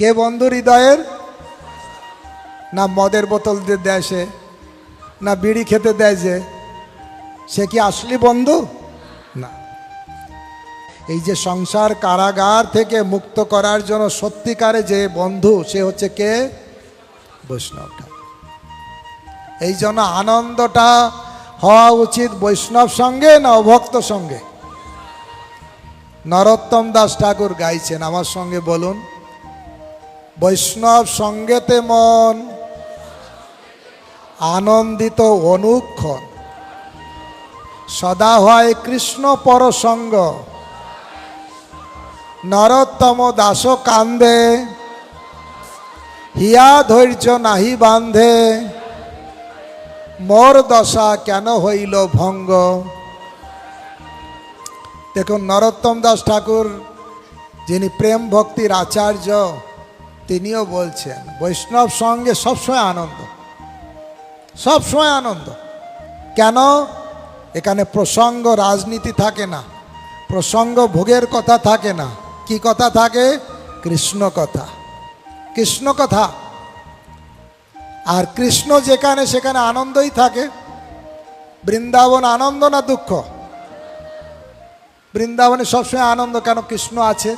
কে বন্ধু হৃদয়ের? না মদের বোতল দিয়ে দেয় সে, না বিড়ি খেতে দেয় যে, সে কি আসলি বন্ধু? না। এই যে সংসার কারাগার থেকে মুক্ত করার জন্য সত্যিকারে যে বন্ধু, সে হচ্ছে কে? বৈষ্ণব এই জন্য আনন্দটা হওয়া উচিত বৈষ্ণব সঙ্গে না অভক্ত সঙ্গে? নরোত্তম দাস ঠাকুর গাইছেন, আমার সঙ্গে বলুন। বৈষ্ণব সঙ্গেতে মন। আনন্দিত অনুক্ষণ। সদা হয় কৃষ্ণ পরসঙ্গ। নরোত্তম দাস কান্দে। হিয়া ধৈর্য নাহি বান্ধে। মোর দশা কেন হইল ভঙ্গ? দেখুন, নরোত্তম দাস ঠাকুর, যিনি প্রেম ভক্তির আচার্য তিনিও বলছেন, বৈষ্ণব সঙ্গে সবসময় আনন্দ। সবসময় আনন্দ। কেন? এখানে প্রসঙ্গ রাজনীতি থাকে না, প্রসঙ্গ ভোগের কথা থাকে না। কি কথা থাকে? কৃষ্ণ কথা। কৃষ্ণ কথা। আর কৃষ্ণ যেখানে সেখানে আনন্দই থাকে। বৃন্দাবন আনন্দ না দুঃখ? বৃন্দাবনে সবসময় আনন্দ, কেন কৃষ্ণ আছে?